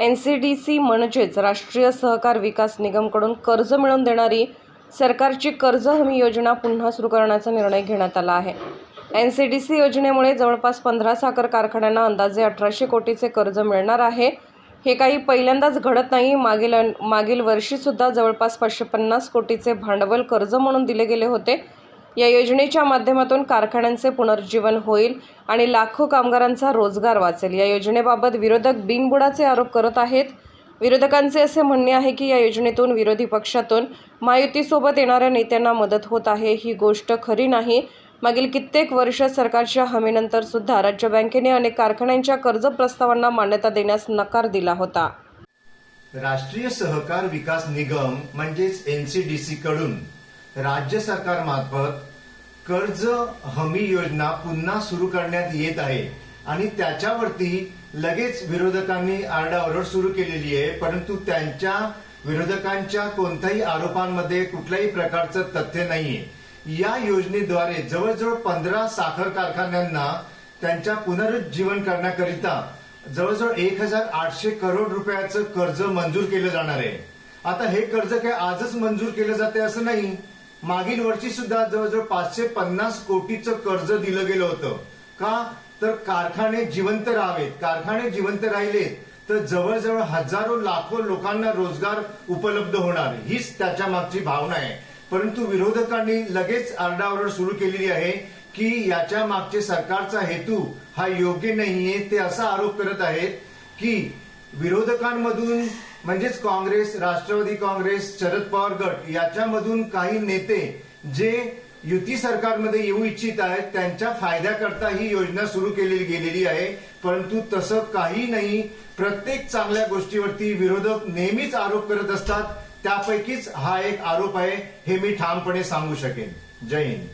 N C D C म्हणजेच राष्ट्रीय सहकार विकास निगमकडून कर्ज मिळवून देणारी सरकारची कर्ज हमी योजना पुन्हा सुरू करण्याचा निर्णय घेण्यात आला आहे. एन सी डी सी योजनेमुळे जवळपास पंधरा साखर कारखान्यांना अंदाजे अठराशे कोटीचे कर्ज मिळणार आहे. हे काही पहिल्यांदाच घडत नाही. मागील मागील वर्षीसुद्धा जवळपास पाचशे पन्नास कोटीचे भांडवल कर्ज म्हणून दिले गेले होते. या योजनेच्या माध्यमातून कारखान्यांचे पुनर्जीवन होईल आणि लाखो कामगारांचा रोजगार वाचेल. या योजनेबाबत विरोधक बिनबुडाचे आरोप करत आहेत. विरोधकांचे असे म्हणणे आहे की या योजनेतून विरोधी पक्षातून महायुतीसोबत येणाऱ्या नेत्यांना मदत होत आहे. ही गोष्ट खरी नाही. मागील कित्येक वर्ष सरकारच्या हमीनंतर सुद्धा राज्य बँकेने अनेक कारखान्यांच्या कर्ज प्रस्तावांना मान्यता देण्यास नकार दिला होता. राष्ट्रीय सहकार विकास निगम म्हणजेच एनसीडीसी कडून राज्य सरकारमार्फत कर्ज हमी योजना पुन्हा सुरू करण्यात येत आहे. आणि त्याच्यावरती लगेच विरोधकांनी आरडाओरड सुरू केलेली आहे. परंतु त्यांच्या विरोधकांच्या कोणत्याही आरोपांमध्ये कुठल्याही प्रकारचं तथ्य नाहीये. या योजनेद्वारे जवळजवळ पंधरा साखर कारखान्यांना त्यांच्या पुनरुज्जीवन करण्याकरिता जवळजवळ एक हजार आठशे करोड रुपयाचं कर्ज मंजूर केलं जाणार आहे. आता हे कर्ज काय आजच मंजूर केलं जाते असं नाही. मागील वर्षी सुद्धा जवळजवळ पाचशे पन्नास कोटीचं कर्ज दिलं गेलं होतं. का? तर कारखाने जिवंत राहावेत. कारखाने जिवंत राहिले तर जवळजवळ हजारो लाखो लोकांना रोजगार उपलब्ध होणार. हीच त्याच्या मागची भावना आहे. परंतु विरोधकांनी लगेच आरडाओरड सुरू केलेली आहे की याच्या मागचे सरकारचा हेतू हा योग्य नाहीये. ते असा आरोप करत आहेत की विरोधकांमधून म्हणजेच काँग्रेस राष्ट्रवादी काँग्रेस शरद पवार गट याच्यामधून काही नेते जे युती सरकारमध्ये येऊ इच्छित आहेत त्यांच्या फायद्याकरता ही योजना सुरू केलेली गेलेली आहे. परंतु तसं काही नाही. प्रत्येक चांगल्या गोष्टीवरती विरोधक नेहमीच आरोप करत असतात. त्यापैकीच हा एक आरोप आहे. हे मी ठामपणे सांगू शकेन. जय हिंद.